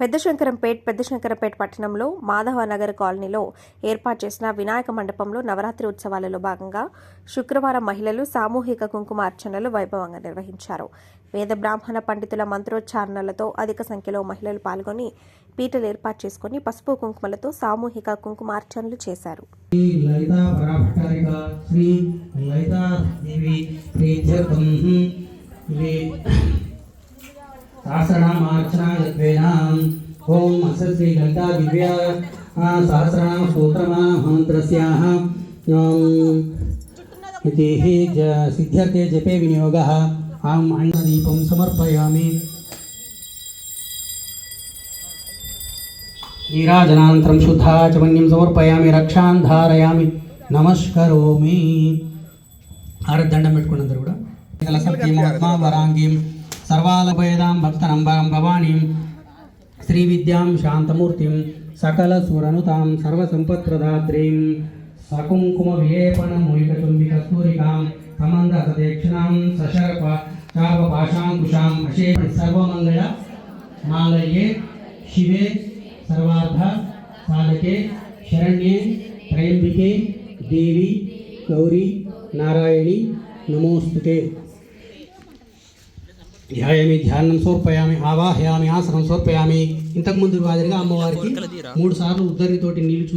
పెద్దశంకరంపేట్ పెద్దశంకరంపేట్ పట్టణంలో మాధవనగర్ కాలనీలో ఏర్పాటు చేసిన వినాయక మండపంలో నవరాత్రి ఉత్సవాలలో భాగంగా శుక్రవారం మహిళలు సామూహిక కుంకుమ అర్చనలు వైభవంగా నిర్వహించారు. వేద బ్రాహ్మణ పండితుల మంత్రోచ్చారణలతో అధిక సంఖ్యలో మహిళలు పాల్గొని పీటలు ఏర్పాటు చేసుకుని పసుపు కుంకుమలతో సామూహిక కుంకుమార్చనలు చేశారు. శ్రీ ఓం అస శ్రీ లలితా దివ్య సహస్రనామ స్తోత్రమామంత్రస్యాः ఇది జ సిద్ధ్యర్థే జపే వినియోగः అహం అన్నదీపం సమర్పయామి నీరాజనానంతరం శుద్ధాచమన్యం సమర్పయామి రక్షాన్ ధారయామి నమస్కరోమి ఆరతి దండం పెట్టుకుని అందరూ కూడా కలసత్యం వరాంగీం సర్వాలభయదాం భక్తనంబరం భవానీం శ్రీ విద్యాం శాంతమూర్తిం సకల సురనుతాం సర్వసంపత్ప్రదాత్రీం సకుంకుమ విలేపన మూలిక చుంబిక స్తూరికాం సమంద సదక్షిణాం సశర్ప చాప పాశాంకుశాం అశే సర్వమంగళ మాంగళ్యే శివే సర్వార్థ సాధకే శరణ్యే త్రయంబికే దేవి గౌరీ నారాయణి నమోస్తుతే ధ్యాయామి ధ్యానం సమర్పయామి ఆవాహయామి ఆసనం సమర్పయామి. ఇంతకుముందు మాదిరిగా అమ్మవారికి మూడు సార్లు ఉద్దరితోటి నీళ్ళు